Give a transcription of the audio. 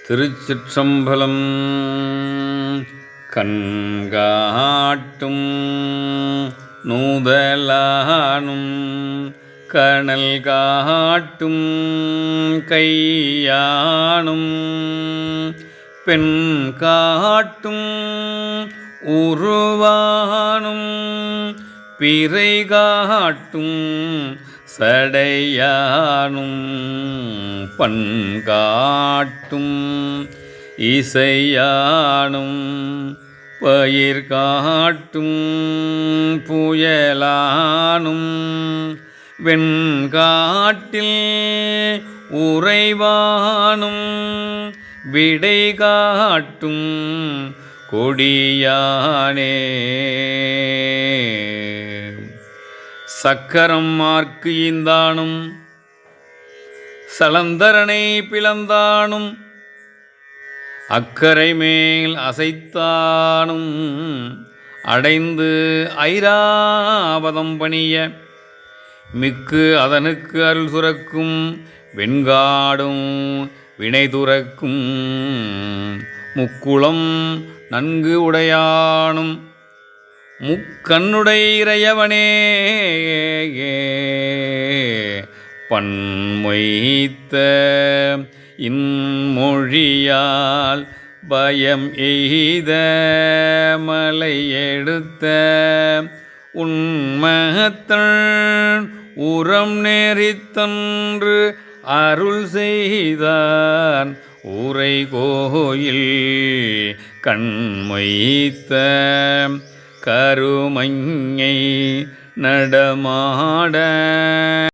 திருச்சிற்றம்பலம் கண்காட்டும் நூதலானும் கணல் காட்டும் கையானும் பெண் காட்டும் உருவானும் பிறை காட்டும் சடையானும் பண்காட்டும் இசையானும் பயிர் காட்டும் புயலானும் வெண்காட்டில் உறைவானும் விடை காட்டும் கொடியானே சக்கரம் மார்க்கு ஈந்தானும் சலந்தரனை பிளந்தானும் அக்கரை மேல் அசைத்தானும் அடைந்து ஐராவதம் பணிய மிக்கு அதனுக்கு அருள் சுரக்கும் வெண்காடும் வினை துறக்கும் முக்குளம் நன்கு உடையானும். முக்கண்ணுடை இறையவனே பன்மொய்த்த இன்மொழியால் பயம் எய்த மலை எடுத்த உண்மத்தன் உரம் நெறித்தன்று அருள் செய்தான் உரை கோயில் கண்மொய்த்த கருமஞை நடமாட